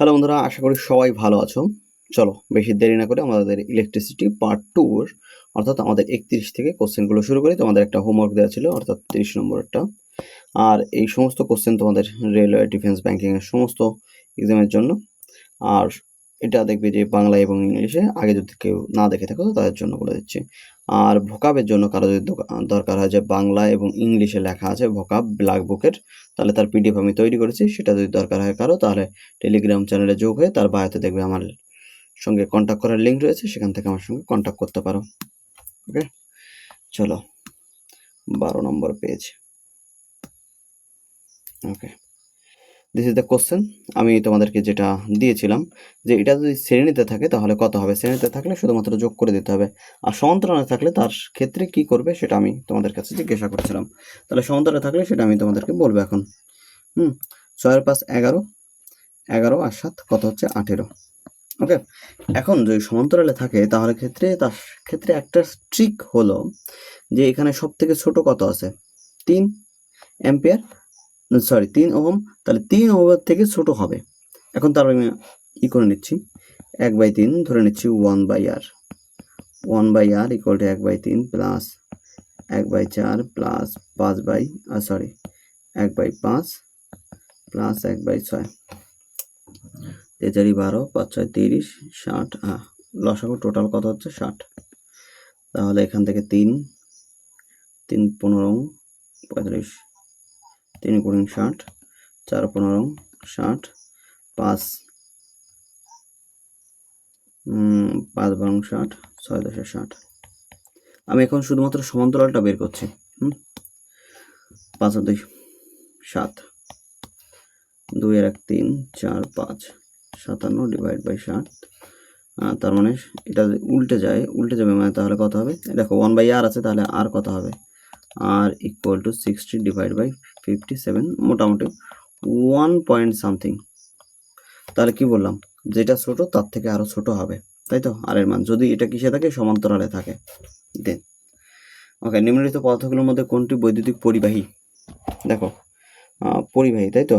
Hello বন্ধুরা, আশা করি সবাই ভালো আছো। চলো, বেশি দেরি না করে আমাদের ইলেকট্রিসিটি পার্ট টুর অর্থাৎ আমাদের একত্রিশ থেকে কোশ্চেনগুলো শুরু করি। তোমাদের একটা হোমওয়ার্ক দেওয়া ছিল, অর্থাৎ তিরিশ নম্বরটা আর এই সমস্ত কোশ্চেন তোমাদের রেলওয়ে ডিফেন্স ব্যাংকিংয়ের সমস্ত এক্সামের জন্য। আর এটা দেখবে যে বাংলা এবং ইংলিশে আগে যদি কেউ না দেখে থাকো তাদের জন্য বলে দিচ্ছি। আর ভোকাবের জন্য কারও যদি দরকার হয় যে বাংলা এবং ইংলিশে লেখা আছে ভোকাব ব্ল্যাক বুকের, তাহলে তার পিডিএফ আমি তৈরি করেছি। সেটা যদি দরকার হয় কারও, তাহলে টেলিগ্রাম চ্যানেলে যোগ হয়ে তার বায়োতে দেখবে আমার সঙ্গে কন্ট্যাক্ট করার লিঙ্ক রয়েছে। সেখান থেকে আমার সঙ্গে কন্ট্যাক্ট করতে পারো। ওকে চলো, বারো নম্বর page okay this is the question আমি তোমাদেরকে যেটা দিয়েছিলাম যে এটা যদি শ্রেণীতে থাকে তাহলে কত হবে? শ্রেণীতে থাকলে শুধুমাত্র যোগ করে দিতে হবে। আর সমান্তরালে থাকলে তার ক্ষেত্রে কি করবে সেটা আমি তোমাদের কাছে জিজ্ঞাসা করছিলাম। তাহলে সমান্তরালে থাকলে সেটা আমি তোমাদেরকে বলব এখন। হুম ছয়ের পাঁচ, এগারো। এগারো আর সাত, কত হচ্ছে? আঠেরো। ওকে, এখন যদি সমান্তরালে থাকে তাহলে ক্ষেত্রে তার ক্ষেত্রে একটা ট্রিক হলো যে এখানে সব থেকে ছোট কত আছে? তিন, অ্যাম্পিয়ার। সরি তিন ওহম, তাহলে তিন ওহমের থেকে ছোট হবে। এখন তার আমি ই করে নিচ্ছি। এক বাই তিন ধরে নিচ্ছি one by R. One by R equal to এক বাই তিন প্লাস এক বাই চার প্লাস পাঁচ বাই সরি এক বাই পাঁচ প্লাস এক বাই ছয়। তেচারি বারো, পাঁচ, ছয়, তিরিশ, ষাট হ্যাঁ লসাগু টোটাল কত হচ্ছে? ষাট। তাহলে এখান থেকে তিন তিন পনেরো, পঁয়ত্রিশ। তিন কুড়ি ষাট চার পনেরো ষাট পাঁচ পাঁচ বারো ষাট ছয় দশে ষাট। আমি এখন শুধুমাত্র সমান্তরালটা বের করছি হুম? পাঁচ আর দুই সাত। দুই আর এক তিন চার পাঁচ সাতান্ন ডিভাইড বাই ষাট। তার মানে এটা যদি উল্টে যায় উল্টে যাবে মানে তাহলে কত হবে? দেখো ওয়ান বাই আর আছে তাহলে আর কত হবে? R equal to sixty divide by fifty seven মোটামুটি ওয়ান পয়েন্ট সামথিং তাহলে কি বললাম? যেটা ছোট, তার থেকে আরও ছোট হবে, তাই তো? আর এর মান, যদি এটা কিসে থাকে, সমান্তরালে থাকে। দেন ওকে নিম্নলিখিত পদার্থগুলোর মধ্যে কোনটি বৈদ্যুতিক পরিবাহী? দেখো পরিবাহী, তাই তো?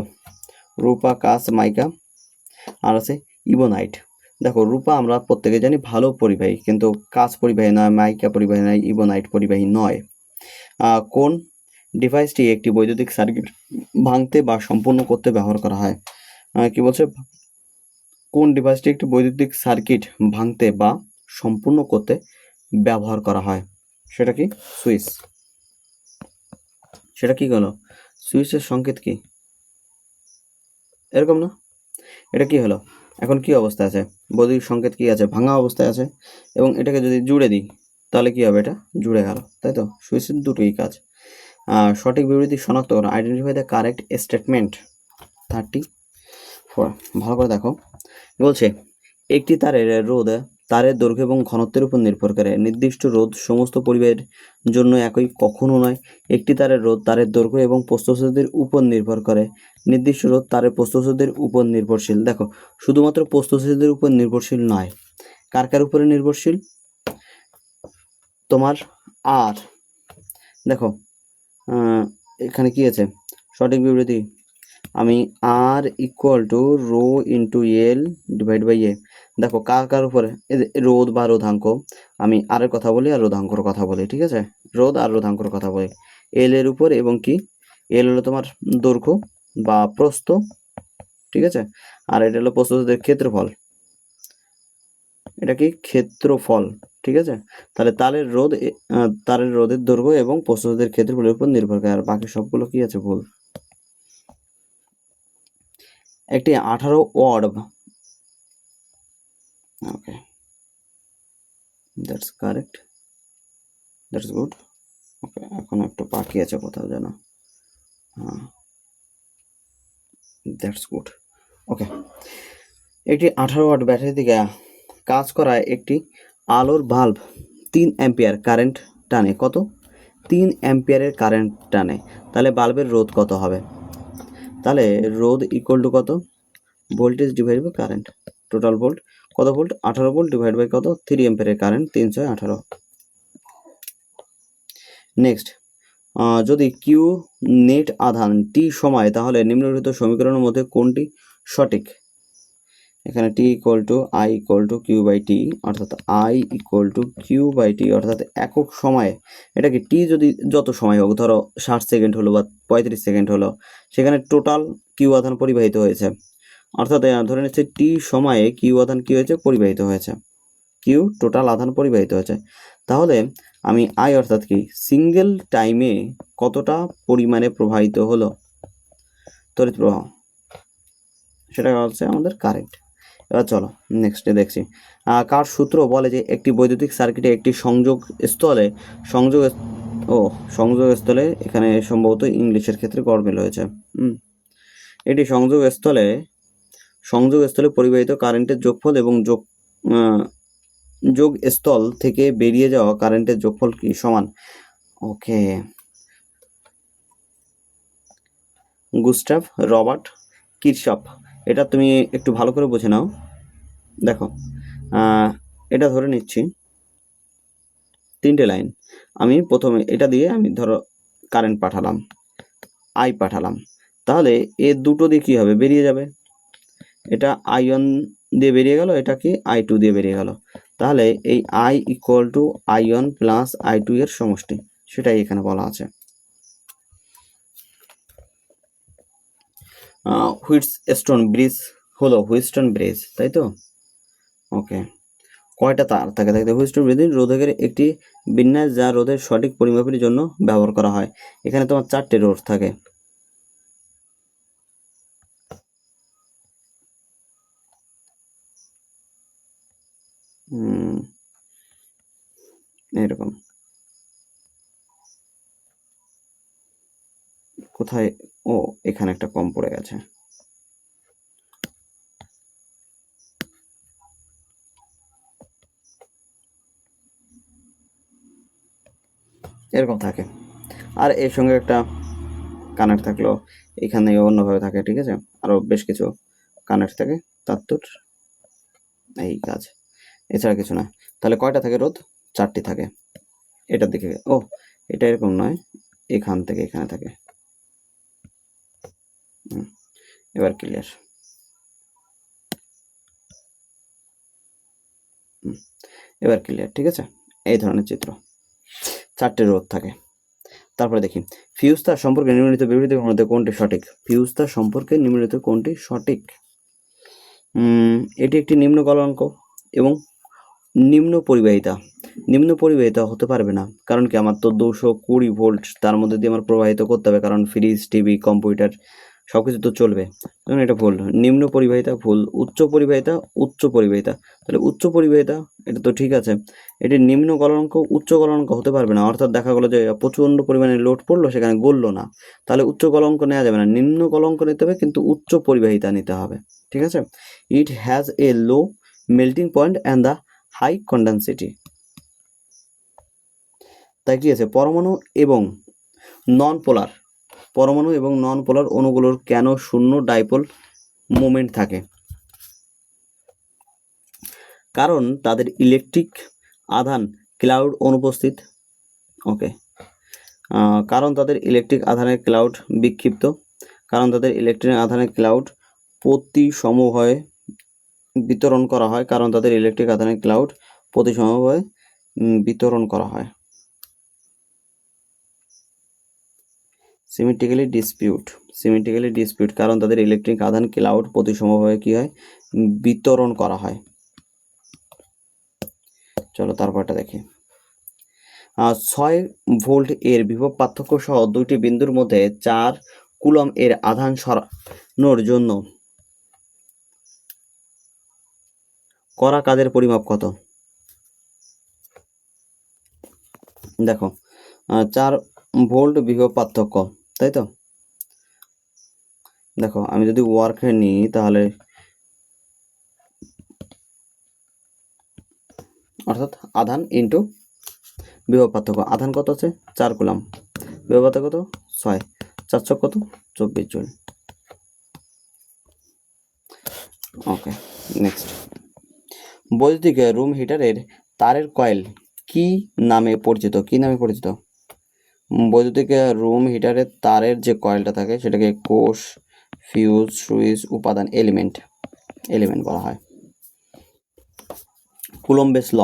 রূপা কাঁচ মাইকা, আর আছে ইবোনাইট। দেখো, রূপা আমরা প্রত্যেকে জানি ভালো পরিবাহী, কিন্তু কাঁচ পরিবাহী নয়, মাইকা পরিবাহী নয়, ইবোনাইট পরিবাহী নয়। কোন ডিভাইসটি একটি বৈদ্যুতিক সার্কিট ভাঙতে বা সম্পূর্ণ করতে ব্যবহার করা হয়। কি বলছে? কোন ডিভাইসটি একটি বৈদ্যুতিক সার্কিট ভাঙতে বা সম্পূর্ণ করতে ব্যবহার করা হয়? সেটা কি? সুইচ। সেটা কি গেল সুইচের সংকেত কি? এরকম না? এটা কি হলো? এখন কি অবস্থায় আছে? বৈদ্যুতিক সংকেত কি আছে? ভাঙা অবস্থায় আছে। এবং এটাকে যদি জুড়ে দিই, তাহলে কি হবে? এটা জুড়ে গেল। তাই তো? সুইচের দুটোই কাজ। সঠিক বিবৃতি শনাক্ত করো। Identify the correct statement thirty four ভালো করে দেখো। বলছে? একটি তারের রোদ তারের দৈর্ঘ্য এবং ঘনত্বের উপর নির্ভর করে। নির্দিষ্ট রোধ সমস্ত পরিবাহের জন্য একই, কখনো নয়। একটি তারের রোধ তারের দৈর্ঘ্য এবং প্রস্থচ্ছেদের উপর নির্ভর করে। নির্দিষ্ট রোধ তারের প্রস্থচ্ছেদের উপর নির্ভরশীল। দেখো, শুধুমাত্র প্রস্থচ্ছেদের উপর নির্ভরশীল নয়। কার কার উপরে নির্ভরশীল? তোমার আর। দেখো এখানে কি আছে? সঠিক বিবৃতি। আমি R equal to rho into L divide by A দেখো, কার কার উপরে? রোধ বা রোধাঙ্ক। আমি আর এর কথা বলি আর রোধাঙ্কর কথা বলি, ঠিক আছে? রোধ আর রোধাঙ্কর কথা বলি। এল এর উপর এবং কি? এল হলো তোমার দৈর্ঘ্য বা প্রস্থ, ঠিক আছে? আর এটা হলো প্রস্থদের ক্ষেত্রফল। এটা কি ক্ষেত্রফল, ঠিক আছে? তাহলে তারের রোধ তারের রোধের দৈর্ঘ্য এবং প্রস্থদের ক্ষেত্রফলের উপর নির্ভর করে। আর বাকি সবগুলো কি আছে ভুল? একটি আঠারো watt. Okay. That's correct that's good okay, এখন একটু বাকি আছে কোথাও যেন। হ্যাঁ। That's good okay. একটি আঠারো ওয়াট ব্যাটারি থেকে কাজ করায় একটি আলোর বাল্ব তিন অ্যাম্পিয়ার কারেন্ট টানে। কত? তিন অ্যাম্পিয়ারের কারেন্ট টানে। তাহলে বাল্বের রোধ কত হবে? তাহলে রোধ ইকুয়াল টু কত? Voltage divide by current total volt কত ভোল্ট আঠারো ভোল্ট ডিভাইড বাই কত? থ্রি অ্যাম্পিয়ারের কারেন্ট তিনশো আঠারো। নেক্সট যদি কিউ নেট আধান টি সময়, তাহলে নিম্নলিখিত সমীকরণের মধ্যে কোনটি সঠিক? এখানে T equal to I equal to Q by T অর্থাৎ I equal to Q by T অর্থাৎ একক সময়ে এটা কি টি যদি যত সময় হোক, ধরো ষাট সেকেন্ড হলো বা পঁয়ত্রিশ সেকেন্ড হলো, সেখানে টোটাল কিউ আধান পরিবাহিত হয়েছে। অর্থাৎ ধরে নিচ্ছে টি সময়ে কিউ আধান কি হয়েছে? পরিবাহিত হয়েছে। কিউ টোটাল আধান পরিবাহিত হয়েছে। তাহলে আমি আই অর্থাৎ কি? সিঙ্গেল টাইমে কতটা পরিমাণে প্রবাহিত হলো? তড়িৎ প্রবাহ। সেটা হচ্ছে আমাদের কারেন্ট এবার চলো নেক্সটে দেখছি। কার সূত্র বলে যে একটি বৈদ্যুতিক সার্কিটে একটি সংযোগ স্থলে সংযোগ ও সংযোগ স্থলে এখানে সম্ভবত ইংলিশের ক্ষেত্রে গরমিল হয়েছে এটি সংযোগ স্থলে সংযোগ স্থলে পরিবাহিত কারেন্টের যোগফল এবং যোগ আহ, যোগ স্থল থেকে বেরিয়ে যাওয়া কারেন্টের যোগফল কি? সমান। Okay Gustav Robert Kirchhoff. এটা তুমি একটু ভালো করে বুঝে নাও। দেখো এটা ধরে নিচ্ছি। তিনটে লাইন। আমি প্রথমে এটা দিয়ে আমি ধরো কারেন্ট পাঠালাম আই পাঠালাম। তাহলে এ দুটো দিয়ে কী হবে? বেরিয়ে যাবে। এটা আইন দিয়ে বেরিয়ে গেল, এটা কি আই টু দিয়ে বেরিয়ে গেল। তাহলে এই I equal to I one plus I two এর সমষ্টি, সেটাই এখানে বলা আছে। হুইটস স্টোন ব্রিজ হলো হুইস্টন ব্রিজ তাই তো? ওকে কয়টা তার? থাকে থাকে হুইস্টন ব্রিজ রোধকের একটি বিন্যাস যা রোধের সঠিক পরিমাপের জন্য ব্যবহার করা হয়। এখানে তোমার চারটে রোধ থাকে। এরকম। কোথায় ও এখানে একটা কম পড়ে গেছে। এরকম থাকে। আর এর সঙ্গে একটা কানেক্ট থাকল, এখানে অন্যভাবে থাকে, ঠিক আছে? আরও বেশ কিছু কানেক্ট থাকে তার তোর এই কাজ। এছাড়া কিছু না। তাহলে কয়টা থাকে রোদ চারটি থাকে। এটার দিকে, ও, এটা এরকম নয়, এখান থেকে এখানে থাকে। এবার ক্লিয়ার এবার ক্লিয়ার ঠিক আছে? এই ধরনের চিত্র। চারটে রোদ থাকে। তারপরে দেখি ফিউজ তার সম্পর্কে নিম্নলিখিত বিবৃতির মধ্যে কোনটি সঠিক? ফিউজ তার সম্পর্কে নিম্নলিখিত কোনটি সঠিক? এটি একটি নিম্ন গলনাঙ্ক এবং নিম্ন পরিবাহিতা। নিম্ন পরিবাহিতা হতে পারবে না, কারণ কি আমার তো দুশো কুড়ি ভোল্ট, তার মধ্যে দিয়ে আমার প্রবাহিত করতে হবে, কারণ ফ্রিজ, টিভি, কম্পিউটার সব কিছু তো চলবে। তখন এটা ভুল। নিম্ন পরিবাহিতা ভুল, উচ্চ পরিবাহিতা উচ্চ পরিবাহিতা। তাহলে উচ্চ পরিবাহিতা, এটা তো ঠিক আছে। এটি নিম্ন গলনাঙ্ক, উচ্চ গলনাঙ্ক হতে পারবে না। অর্থাৎ দেখা গেলো যে প্রচণ্ড পরিমাণে লোড পড়ল, সেখানে গললো না। তাহলে উচ্চ গলঙ্ক নেওয়া যাবে না। নিম্ন গলঙ্ক নিতে হবে, কিন্তু উচ্চ পরিবাহিতা নিতে হবে। ঠিক আছে? It has a low melting point and the high conductivity তাই কি আছে? পরমাণু এবং নন পোলার পরমাণু এবং নন পোলার অণুগুলোর কেন শূন্য ডাইপোল মোমেন্ট থাকে? কারণ তাদের ইলেকট্রিক আধান ক্লাউড অনুপস্থিত। ওকে কারণ তাদের ইলেকট্রিক আধানের ক্লাউড বিক্ষিপ্ত। কারণ তাদের ইলেকট্রিক আধানের ক্লাউড প্রতি সমভাবে বিতরণ করা হয়। কারণ তাদের ইলেকট্রিক আধানের ক্লাউড প্রতি সমভাবে বিতরণ করা হয়। সিমেট্রিক্যালি ডিসপিউট সিমেট্রিক্যালি ডিসপিউট কারণ তাদের ইলেকট্রিক আধান ক্লাউড প্রতি সমভাবে কি হয়? বিতরণ করা হয়। চলো তারপরটা দেখি। ছয় ভোল্ট এর বিভব পার্থক্য সহ দুইটি বিন্দুর মধ্যে চার কুলম এর আধান সরানোর জন্য করা কাজের পরিমাপ কত? দেখো চার ভোল্ট বিভব পার্থক্য। তাই তো দেখো, আমি যদি ওয়ার্কে নিই তাহলে অর্থাৎ আধান ইন্টু বিভব পার্থক্য। আধান কত আছে? চার কুলাম। বিভব পার্থক্য কত? ছয়। চারশো কত? চব্বিশ জুল। ওকে নেক্সট বৈদ্যুতিক রুম হিটারের তারের কয়েল কি নামে পরিচিত? কি নামে পরিচিত? বৈদ্যুতিক রুম হিটারের তারের যে কয়েলটা থাকে, সেটাকে কোষ ফিউজ সুইচ উপাদান এলিমেন্ট এলিমেন্ট বলা হয়। কুলম্বেস ল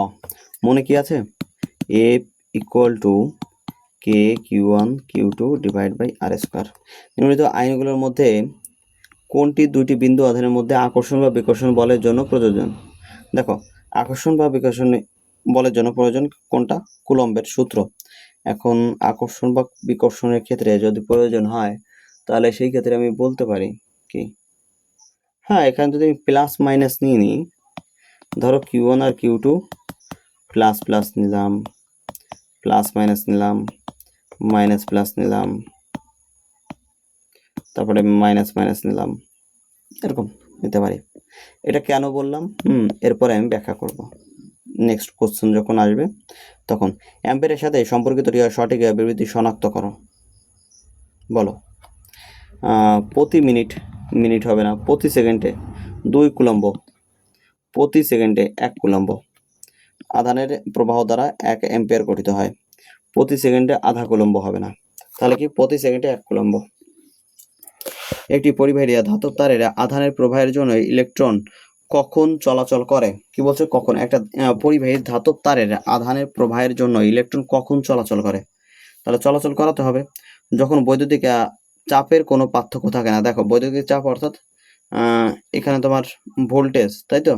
মনে কি আছে? F equal to K Q one Q two divide by R square নিম্নলিখিত আইনগুলোর মধ্যে কোনটি দুইটি বিন্দু আধানের মধ্যে আকর্ষণ বা বিকর্ষণ বলের জন্য প্রযোজন দেখো, আকর্ষণ বা বিকর্ষণ বলের জন্য প্রয়োজন কোনটা? কুলম্বের সূত্র। এখন আকর্ষণ বা বিকর্ষণের ক্ষেত্রে যদি প্রয়োজন হয়, তাহলে সেই ক্ষেত্রে আমি বলতে পারি কি? হ্যাঁ এখানে যদি আমি প্লাস মাইনাস নিয়ে নিই, ধরো কিউ ওয়ান আর কিউ টু প্লাস প্লাস নিলাম প্লাস মাইনাস নিলাম মাইনাস প্লাস নিলাম, তারপরে মাইনাস মাইনাস নিলাম, এরকম নিতে পারি। এটা কেন বললাম? হুম, এরপরে আমি ব্যাখ্যা করব। নেক্সট কোশ্চেন যখন আসবে, তখন অ্যাম্পের সাথে সম্পর্কিত রিয়া সঠিক বিবৃতি শনাক্ত করো। বলো। প্রতি মিনিট মিনিট হবে না, প্রতি সেকেন্ডে দুই কুলম্ব, প্রতি সেকেন্ডে এক কুলম্ব। আধানের প্রবাহ দ্বারা এক অ্যাম্পিয়ার গঠিত হয়। প্রতি সেকেন্ডে আধা কুলম্ব হবে না। তাহলে কি প্রতি সেকেন্ডে এক কুলম্ব? একটি পরিবাহী ধাতব তারের আধানের প্রবাহের জন্য ইলেকট্রন কখন চলাচল করে? কি বলছে? কখন? একটা পরিবাহী ধাতব তারের আধানের প্রবাহের জন্য ইলেকট্রন কখন চলাচল করে? তাহলে চলাচল করাতে হবে। যখন বৈদ্যুতিক চাপের কোনো পার্থক্য থাকে না। দেখো, বৈদ্যুতিক চাপ অর্থাৎ এখানে তোমার ভোল্টেজ, তাই তো?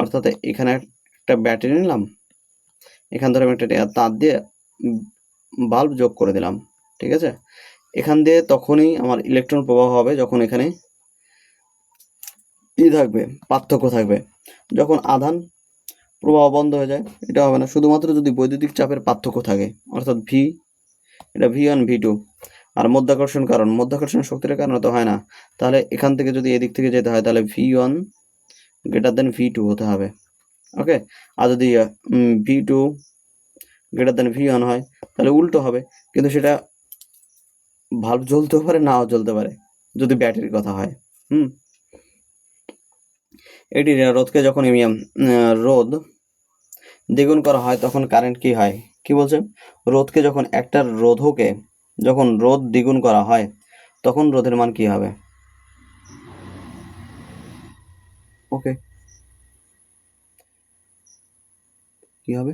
অর্থাৎ এখানে একটা ব্যাটারি নিলাম। এখান ধরে আমি একটা তার দিয়ে বাল্ব যোগ করে দিলাম। ঠিক আছে? এখান দিয়ে তখনই আমার ইলেকট্রন প্রবাহ হবে যখন এখানে ই থাকবে, পার্থক্য থাকবে। যখন আধান প্রবাহ বন্ধ হয়ে যায়, এটা হবে না। শুধুমাত্র যদি বৈদ্যুতিক চাপের পার্থক্য থাকে, অর্থাৎ ভি এটা ভি ওয়ান ভি টু আর মধ্যাকর্ষণ কারণ মধ্যাকর্ষণ শক্তির কারণে তো হয় না। তাহলে এখান থেকে যদি এদিক থেকে যেতে হয়, তাহলে V one greater than V two হতে হবে। ওকে আর যদি V two greater than V one হয়, তাহলে উল্টো হবে। কিন্তু সেটা ভাল্ব জ্বলতেও পারে, নাও জ্বলতে পারে, যদি ব্যাটারির কথা হয়। হুম? এটি রোধকে যখন রোধ দ্বিগুণ করা হয়, তখন কারেন্ট কি হয়? কি বলছে? রোধকে যখন একটা রোধকে যখন রোধ দ্বিগুণ করা হয়, তখন রোধের মান কি হবে? ওকে। কি হবে?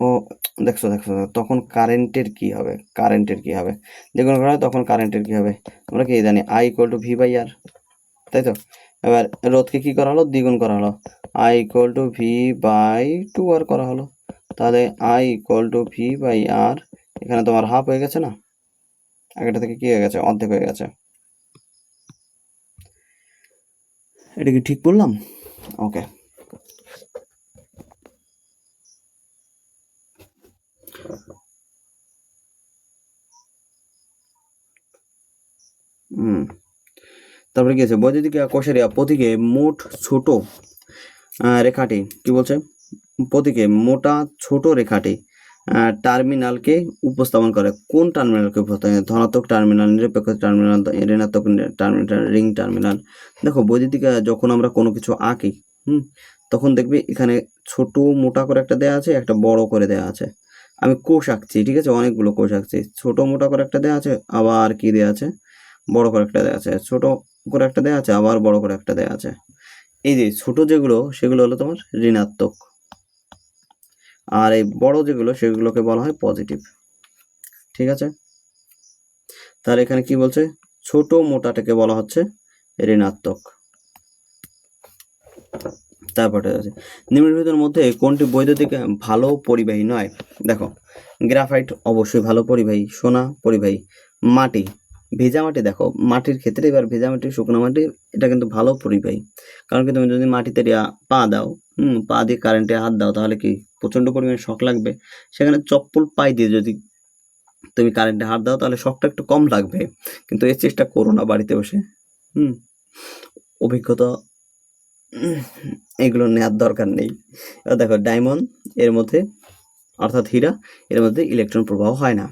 ও দেখছ দেখছ তখন কারেন্টের কি হবে? কারেন্টের কি হবে? দ্বিগুণ করা হয় তখন কারেন্টের কি হবে? আমরা কি জানি I equal to V by R তাই তো? এবার রোধকে কি করা হলো? দ্বিগুণ করা হলো। I equal to V by two R করা হলো। তাহলে I equal to V by R এখানে তোমার হাফ হয়ে গেছে না? আগেটা থেকে কি হয়ে গেছে? অর্ধেক হয়ে গেছে। এটা কি ঠিক বললাম? ওকে তারপরে কি আছে? বৈদ্যুতিক কোষের প্রতীকে মোট ছোট রেখাটি, কি বলছে? প্রতীকে মোটা, ছোট রেখাটি টার্মিনালকে উপস্থাপন করে। কোন টার্মিনালকে উপস্থাপন? ধনাত্মক টার্মিনাল, নিরপেক্ষ টার্মিনাল, ঋণাত্মক টার্মিনাল, রিং টার্মিনাল। দেখো বৈদ্যুতিক যখন আমরা কোনো কিছু আঁকি, হুম, তখন দেখবি এখানে ছোট মোটা করে একটা দেয়া আছে, একটা বড় করে দেয়া আছে। আমি কোষ আঁকছি, ঠিক আছে? অনেকগুলো কোষ আঁকছি। ছোট মোটা করে একটা দেয়া আছে, আবার কি দেয়া আছে? বড় করে একটা দেয়া আছে। ছোট করে একটা দেয়া আছে, আবার বড় করে একটা দেয়া আছে। এই যে ছোট যেগুলো, সেগুলো হলো তোমার ঋণাত্মক। আর এই বড় যেগুলো, সেগুলোকে বলা হয় পজিটিভ ঠিক আছে? তাহলে এখানে কি বলছে? ছোট মোটাটাকে বলা হচ্ছে ঋণাত্মক। তারপরে আছে। নিম্নলিখিতের মধ্যে কোনটি বৈদ্যুতিক ভালো পরিবাহী নয়? দেখো, গ্রাফাইট অবশ্যই ভালো পরিবাহী, সোনা পরিবাহী, মাটি, ভেজা মাটি দেখো, মাটির ক্ষেত্রে এবার ভেজা মাটি, শুকনো মাটি, এটা কিন্তু ভালো পরিবাহী। কারণ কি তুমি যদি মাটিতে পা দাও, হুম, পা দিয়ে কারেন্টে হাত দাও, তাহলে কি প্রচণ্ড পরিমাণে শখ লাগবে? সেখানে চপ্পল পাই দিয়ে যদি তুমি কারেন্টে হাত দাও, তাহলে শখটা একটু কম লাগবে। কিন্তু এর চেষ্টা করো না বাড়িতে বসে, হুম। অভিজ্ঞতা এগুলো নেওয়ার দরকার নেই। এবার দেখো ডায়মন্ড এর মধ্যে, অর্থাৎ হীরা, এর মধ্যে ইলেকট্রন প্রবাহ হয় না।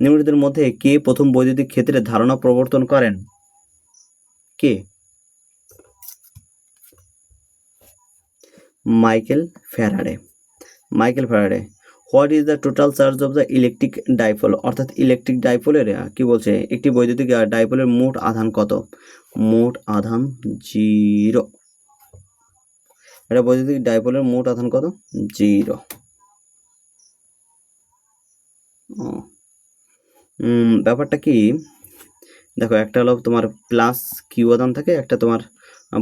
নিম্নলিখিতের মধ্যে কে প্রথম বৈদ্যুতিক ক্ষেত্রে ধারণা প্রবর্তন করেন? কে? Michael Faraday. Michael Faraday. What is the total charge of the electric dipole? অর্থাৎ ইলেকট্রিক ডাইপোলের কি বলছে? একটি বৈদ্যুতিক ডাইপোলের মোট আধান কত? মোট আধান জিরো। এটা বৈদ্যুতিক ডাইপোলের মোট আধান কত? জিরো। ব্যাপারটা কি? দেখো, একটা হলো তোমার প্লাস কিউ আদান থাকে, একটা তোমার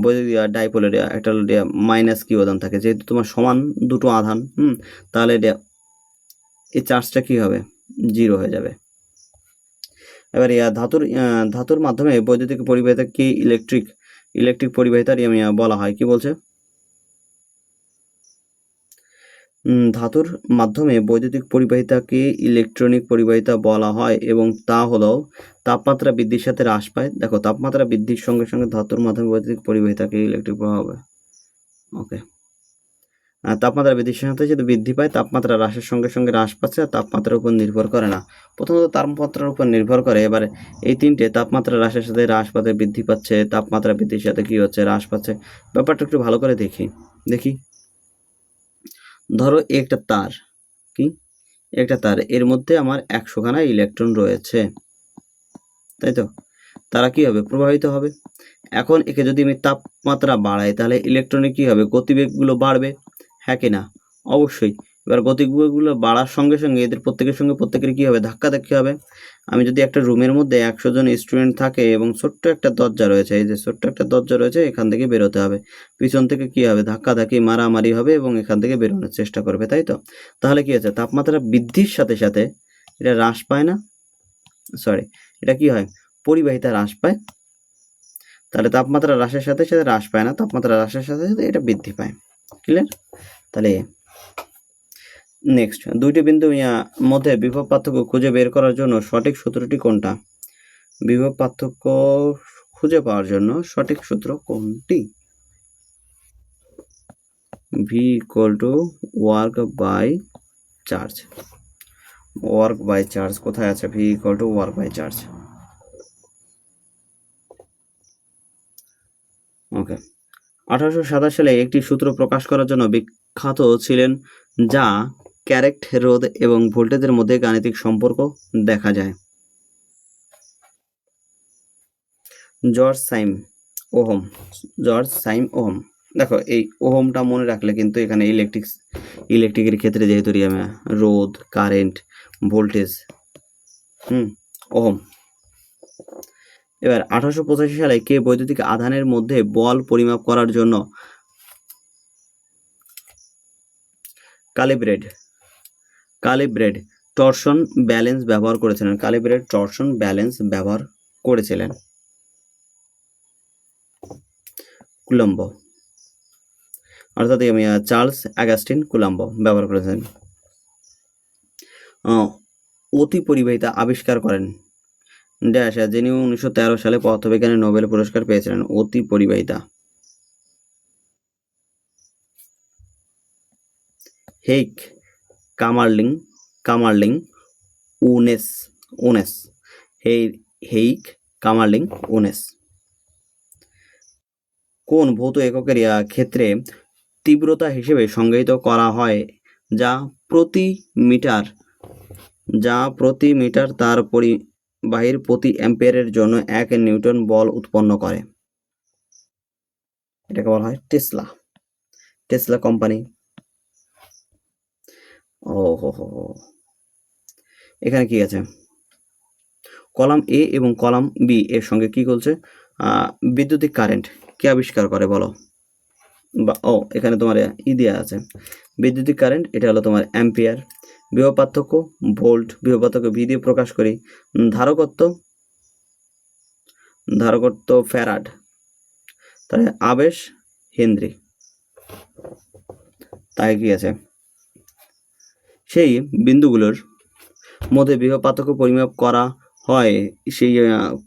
বৈদ্যুতিক ডাইপোলের একটা হলো মাইনাস কিউ আদান থাকে। যেহেতু তোমার সমান দুটো আধান, হুম, তাহলে এটা- এই চার্জটা কী হবে? জিরো হয়ে যাবে। এবার ইয়া ধাতুর ধাতুর মাধ্যমে বৈদ্যুতিক পরিবাহিতা কি ইলেকট্রিক ইলেকট্রিক পরিবাহিতার ইয়ে বলা হয়। কি বলছে? ধাতুর মাধ্যমে বৈদ্যুতিক পরিবাহিতাকে ইলেকট্রনিক পরিবাহিতা বলা হয় এবং তা হলো তাপমাত্রা বৃদ্ধির সাথে হ্রাস পায়। দেখো, তাপমাত্রা বৃদ্ধির সঙ্গে সঙ্গে ধাতুর মাধ্যমে বৈদ্যুতিক পরিবাহিতাকে ইলেকট্রিক প্রভাব হবে। ওকে তাপমাত্রা বৃদ্ধির সাথে যদি বৃদ্ধি পায়, তাপমাত্রা হ্রাসের সঙ্গে সঙ্গে হ্রাস পাচ্ছে আর তাপমাত্রার উপর নির্ভর করে না। প্রথমত, তাপমাত্রার উপর নির্ভর করে। এবারে এই তিনটে, তাপমাত্রা হ্রাসের সাথে হ্রাস পাতে বৃদ্ধি পাচ্ছে, তাপমাত্রা বৃদ্ধির সাথে কী হচ্ছে, হ্রাস পাচ্ছে। ব্যাপারটা একটু ভালো করে দেখি। দেখি। ধরো একটা তার, কি? একটা তার, এর মধ্যে আমার একশোখানা ইলেকট্রন রয়েছে, তাই তো? তারা কি হবে? প্রভাবিত হবে। এখন একে যদি আমি তাপমাত্রা বাড়াই, তাহলে ইলেকট্রনে কি হবে? গতিবেগগুলো বাড়বে হ্যাঁ কি না? অবশ্যই। এবার গতিগুলো বাড়ার সঙ্গে সঙ্গে এদের প্রত্যেকের সঙ্গে প্রত্যেকের কী হবে? ধাক্কা ধাক্কি হবে। আমি যদি একটা রুমের মধ্যে একশো জন স্টুডেন্ট থাকে এবং ছোট্ট একটা দরজা রয়েছে, এই যে ছোট্ট একটা দরজা রয়েছে, এখান থেকে বেরোতে হবে। পিছন থেকে কি হবে? ধাক্কা ধাক্কি, মারামারি হবে এবং এখান থেকে বেরোনোর চেষ্টা করবে, তাই তো? তাহলে কি হচ্ছে তাপমাত্রা বৃদ্ধির সাথে সাথে এটা হ্রাস পায় না? সরি এটা কি হয়? পরিবাহিতা হ্রাস পায়। তাহলে তাপমাত্রা হ্রাসের সাথে সাথে হ্রাস পায় না, তাপমাত্রা হ্রাসের সাথে সাথে এটা বৃদ্ধি পায়। ক্লিয়ার তাহলে নেক্সট দুইটি বিন্দু মধ্যে বিভব পার্থক্য খুঁজে বের করার জন্য সঠিক সূত্রটি কোনটা? বিভব পার্থক্য খুঁজে পাওয়ার জন্য সঠিক সূত্র কোনটি? V equal to work by charge work by charge কোথায় আছে? V equal to work by charge okay আঠারোশো সাতাশ সালে একটি সূত্র প্রকাশ করার জন্য বিখ্যাত ছিলেন যা ক্যারেক্ট, রোধ এবং ভোল্টেজের মধ্যে গাণিতিক সম্পর্ক দেখা যায়। George Simon Ohm, George Simon Ohm. দেখো, এই ওহমটা মনে রাখলে কিন্তু এখানে ইলেকট্রিক ইলেকট্রিকের ক্ষেত্রে যেহেতু রোধ কারেন্ট ভোল্টেজ হুম, ওহম। এবার আঠারোশো পঁচাশি সালে কে বৈদ্যুতিক আধানের মধ্যে বল পরিমাপ করার জন্য কালিব্রেড কালিব্রেড টর্শন ব্যালেন্স ব্যবহার করেছিলেন। কালিব্রেড টর্শন ব্যালেন্স ব্যবহার করেছিলেন। কুলম্ব। অর্থাৎ আমি চার্লস অ্যাগাস্টিন কুলাম্ব ব্যবহার করেছেন। অতি পরিবাহিতা আবিষ্কার করেন। ড্যাশ যিনি উনিশশো তেরো সালে পদার্থবিজ্ঞানে নোবেল পুরস্কার পেয়েছিলেন। অতি পরিবাহিতা। হেইক কামার্লিং, কামারলিং, উনেস উনেস। হেই হেইক কামারলিং, উনেস। কোন ভৌত এককের ক্ষেত্রে তীব্রতা হিসেবে সংজ্ঞায়িত করা হয়, যা প্রতি মিটার, যা প্রতি মিটার তার পরিবাহীর প্রতি অ্যাম্পিয়ারের জন্য এক নিউটন বল উৎপন্ন করে। এটাকে বলা হয় টেসলা। Tesla company. ও, হো হো হো। এখানে কি আছে? কলাম এ এবং কলাম বি এর সঙ্গে কি বলছে বিদ্যুতিক কারেন্ট। কে আবিষ্কার করে বলো? বা, ও, এখানে তোমার ই দেওয়া আছে। বিদ্যুতিক কারেন্ট, এটা হলো তোমার অ্যাম্পিয়ার। বিভব পার্থক্য ভোল্ট। বিভব পার্থক্য ভি দিয়ে প্রকাশ করি। ধারকত্ব ধারকত্ব ফ্যারাড। তাহলে আবেশ, হেনরি। তাই কি আছে? সেই বিন্দুগুলোর মধ্যে বিভব পার্থক্য পরিমাপ করা হয়। সেই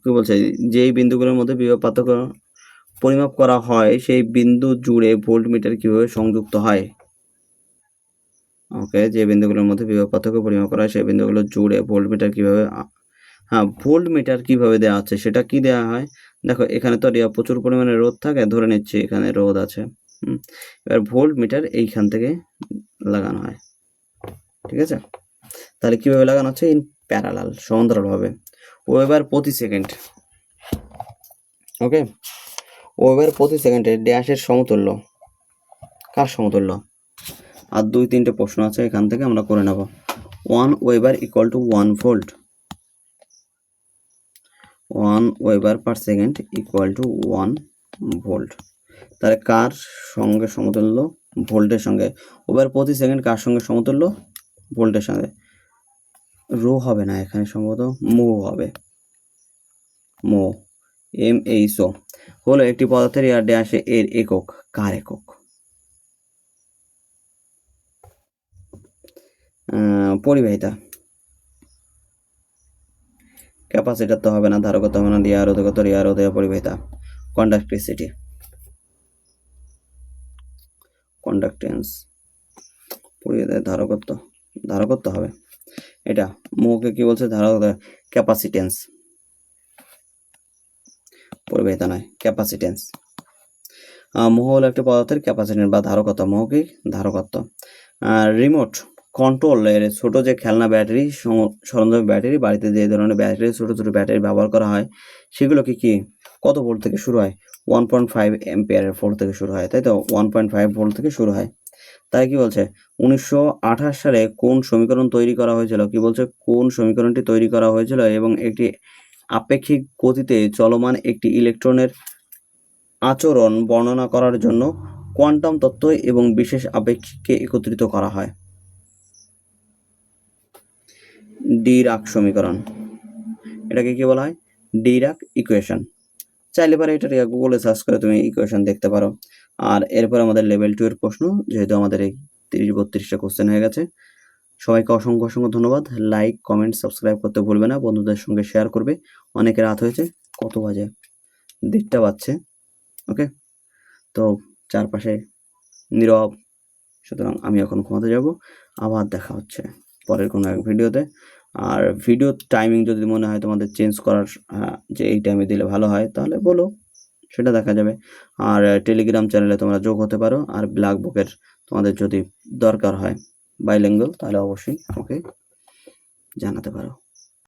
কী বলছে? যেই বিন্দুগুলোর মধ্যে বিভব পার্থক্য পরিমাপ করা হয়, সেই বিন্দু জুড়ে ভোল্টমিটার কীভাবে সংযুক্ত হয়? ওকে যে বিন্দুগুলোর মধ্যে বিভব পার্থক্য পরিমাপ করা হয়, সেই বিন্দুগুলো জুড়ে ভোল্টমিটার কীভাবে আ- হ্যাঁ ভোল্টমিটার কীভাবে দেওয়া আছে, সেটা কি দেওয়া হয়? দেখো, এখানে তো প্রচুর পরিমাণে রোদ থাকে, ধরে নিচ্ছি এখানে রোদ আছে। এবার ভোল্টমিটার এইখান থেকে লাগানো হয়। ঠিক আছে? তাহলে কীভাবে লাগানো হচ্ছে? ইন প্যারালাল সমান্তরালভাবে। ওয়েবার প্রতি সেকেন্ড ওকে ওয়েবার প্রতি সেকেন্ডে ড্যাশের সমতুল্য। কার সমতুল্য? আর দুই, তিনটে প্রশ্ন আছে, এখান থেকে আমরা করে নেব। One weber equal to one volt one weber per second equal to one volt তাহলে কার সঙ্গে সমতুল্য? ভোল্টের সঙ্গে। ওয়েবার প্রতি সেকেন্ড কার সঙ্গে সমতুল্য? ভোল্টের সঙ্গে। রো হবে না এখানে সম্ভবত, মো হবে। মো এম এইচ ও হলো একটি পদার্থের এয়ার ড্যাশে এর একক, কার একক? পরিবাহিতা। ক্যাপাসিটার তো হবে না, ধারকত্ব হবে না রিয়া রোধকত্ব রিয়া রোধ পরিবাহিতা। কন্ডাক্টিসিটি। কন্ডাক্টেন্স। পরিবাহিতা ধারকত্ব। ধারকত্ব হবে। এটা মুখে কি বলছে? ধারকত্ব ক্যাপাসিটেন্স পরিবাহিতা নয় ক্যাপাসিটেন্স মোহ হলো একটা পদার্থের ক্যাপাসিটেন্স বা ধারকত্ব মোহ কি ধারকত্ব রিমোট কন্ট্রোল এর ছোট যে খেলনা ব্যাটারি সরঞ্জাম ব্যাটারি, বাড়িতে যে ধরনের ব্যাটারি, ছোট ছোট ব্যাটারি ব্যবহার করা হয় সেগুলো কি কি কত ভোল্ট থেকে শুরু হয়? ওয়ান পয়েন্ট ফাইভ এম্পিয়ারের ভোল্ট থেকে শুরু হয়, তাই তো? ওয়ান পয়েন্ট ফাইভ ভোল্ট থেকে শুরু হয়। তাই কি বলছে? উনিশশো আঠাশ সালে কোন সমীকরণ তৈরি করা হয়েছিল? কি বলছে? কোন সমীকরণটি তৈরি করা হয়েছিল এবং একটি আপেক্ষিক গতিতে চলমান একটি ইলেকট্রনের আচরণ বর্ণনা করার জন্য কোয়ান্টাম তত্ত্ব এবং বিশেষ আপেক্ষিককে একত্রিত করা হয়। ডিরাক সমীকরণ। এটাকে কি বলা হয়? Dirac equation. চাইলে পারে এটা গুগলে সার্চ করে তুমি ইকুয়েশন দেখতে পারো। আর এরপর আমাদের লেভেল টু এর প্রশ্ন, যেহেতু আমাদের এই তিরিশ বত্রিশটা কোশ্চেন হয়ে গেছে, সবাইকে অসংখ্য অসংখ্য ধন্যবাদ। লাইক কমেন্ট সাবস্ক্রাইব করতে ভুলবে না, বন্ধুদের সঙ্গে শেয়ার করবে। অনেকে রাত হয়েছে, কত বাজে? দেড়টা বাজছে ওকে তো চারপাশে নীরব, সুতরাং আমি এখন ঘুমাতে যাব। আবার দেখা হচ্ছে পরের কোনো এক ভিডিওতে আর ভিডিও টাইমিং যদি মনে হয় তোমাদের চেঞ্জ করার আহ, যে এই টাইমে দিলে ভালো হয় তাহলে বলো সেটা দেখা যাবে। আর টেলিগ্রাম চ্যানেলে তোমরা যোগ হতে পারো আর ব্ল্যাক বুকের তোমাদের যদি দরকার হয় বাইলেঙ্গল তাহলে অবশ্যই আমাকে জানাতে পারো।